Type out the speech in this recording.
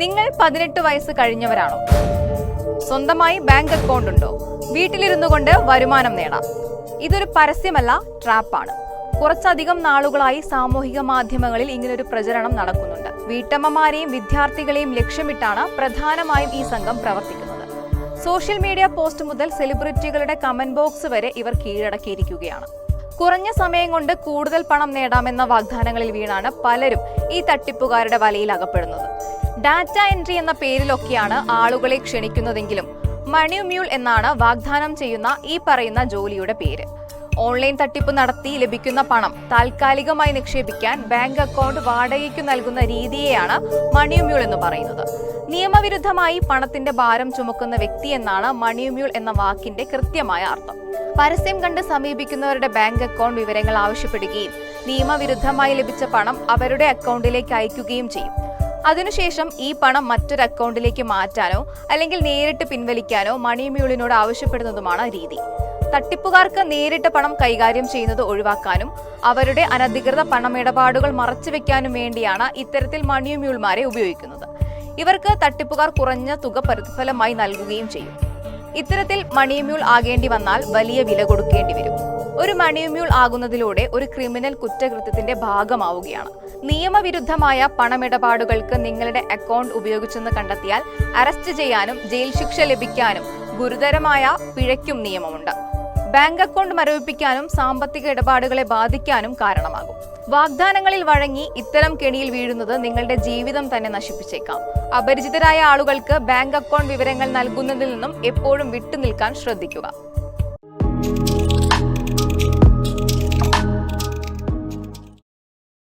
നിങ്ങൾ പതിനെട്ട് വയസ്സ് കഴിഞ്ഞവരാണോ? സ്വന്തമായി ബാങ്ക് അക്കൗണ്ട് ഉണ്ടോ? വീട്ടിലിരുന്നു കൊണ്ട് വരുമാനം നേടാം. ഇതൊരു പരസ്യമല്ല ട്രാപ്പാണ്. കുറച്ചധികം നാളുകളായി സാമൂഹിക മാധ്യമങ്ങളിൽ ഇങ്ങനൊരു പ്രചരണം നടക്കുന്നുണ്ട്. വീട്ടമ്മമാരെയും വിദ്യാർത്ഥികളെയും ലക്ഷ്യമിട്ടാണ് പ്രധാനമായും ഈ സംഘം പ്രവർത്തിക്കുന്നത്. സോഷ്യൽ മീഡിയ പോസ്റ്റ് മുതൽ സെലിബ്രിറ്റികളുടെ കമന്റ് ബോക്സ് വരെ ഇവർ കീഴടക്കിയിരിക്കുകയാണ്. കുറഞ്ഞ സമയം കൊണ്ട് കൂടുതൽ പണം നേടാമെന്ന വാഗ്ദാനങ്ങളിൽ വീണാണ് പലരും ഈ തട്ടിപ്പുകാരുടെ വലയിൽ അകപ്പെടുന്നത്. ഡാറ്റ എൻട്രി എന്ന പേരിലൊക്കെയാണ് ആളുകളെ ക്ഷണിക്കുന്നതെങ്കിലും. മണിമ്യൂൾ എന്നാണ് വാഗ്ദാനം ചെയ്യുന്ന ഈ പറയുന്ന ജോലിയുടെ പേര്. ഓൺലൈൻ തട്ടിപ്പ് നടത്തി ലഭിക്കുന്ന പണം താൽക്കാലികമായി നിക്ഷേപിക്കാൻ ബാങ്ക് അക്കൗണ്ട് വാടകയ്ക്ക് നൽകുന്ന രീതിയെയാണ് മണിമ്യൂൾ എന്ന് പറയുന്നത്. നിയമവിരുദ്ധമായി പണത്തിന്റെ ഭാരം ചുമക്കുന്ന വ്യക്തി എന്നാണ് മണിമ്യൂൾ എന്ന വാക്കിന്റെ കൃത്യമായ അർത്ഥം. പരസ്യം കണ്ട് സമീപിക്കുന്നവരുടെ ബാങ്ക് അക്കൗണ്ട് വിവരങ്ങൾ ആവശ്യപ്പെടുകയും നിയമവിരുദ്ധമായി ലഭിച്ച പണം അവരുടെ അക്കൗണ്ടിലേക്ക് അയക്കുകയും ചെയ്യും. അതിനുശേഷം ഈ പണം മറ്റൊരു അക്കൗണ്ടിലേക്ക് മാറ്റാനോ അല്ലെങ്കിൽ നേരിട്ട് പിൻവലിക്കാനോ മണിമ്യൂളിനോട് ആവശ്യപ്പെടുന്നതുമാണ് രീതി. തട്ടിപ്പുകാർക്ക് നേരിട്ട് പണം കൈകാര്യം ചെയ്യുന്നത് ഒഴിവാക്കാനും അവരുടെ അനധികൃത പണമിടപാടുകൾ മറച്ചുവെക്കാനും വേണ്ടിയാണ് ഇത്തരത്തിൽ മണിയുമ്യൂൾമാരെ ഉപയോഗിക്കുന്നത്. ഇവർക്ക് തട്ടിപ്പുകാർ കുറഞ്ഞ തുക പ്രതിഫലമായി നൽകുകയും ചെയ്യും. ഇത്തരത്തിൽ മണിയുമ്യൂൾ ആകേണ്ടി വന്നാൽ വലിയ വില കൊടുക്കേണ്ടി വരും. ഒരു മണിയുമ്യൂൾ ആകുന്നതിലൂടെ ഒരു ക്രിമിനൽ കുറ്റകൃത്യത്തിന്റെ ഭാഗമാവുകയാണ്. നിയമവിരുദ്ധമായ പണമിടപാടുകൾക്ക് നിങ്ങളുടെ അക്കൗണ്ട് ഉപയോഗിച്ചെന്ന് കണ്ടെത്തിയാൽ അറസ്റ്റ് ചെയ്യാനും ജയിൽ ശിക്ഷ ലഭിക്കാനും ഗുരുതരമായ പിഴയ്ക്കും നിയമമുണ്ട്. ബാങ്ക് അക്കൗണ്ട് മരവിപ്പിക്കാനും സാമ്പത്തിക ഇടപാടുകളെ ബാധിക്കാനും കാരണമാകും. വാഗ്ദാനങ്ങളിൽ വഴങ്ങി ഇത്തരം കെണിയിൽ വീഴുന്നത് നിങ്ങളുടെ ജീവിതം തന്നെ നശിപ്പിച്ചേക്കാം. അപരിചിതരായ ആളുകൾക്ക് ബാങ്ക് അക്കൗണ്ട് വിവരങ്ങൾ നൽകുന്നതിൽ നിന്നും എപ്പോഴും വിട്ടുനിൽക്കാൻ ശ്രദ്ധിക്കുക.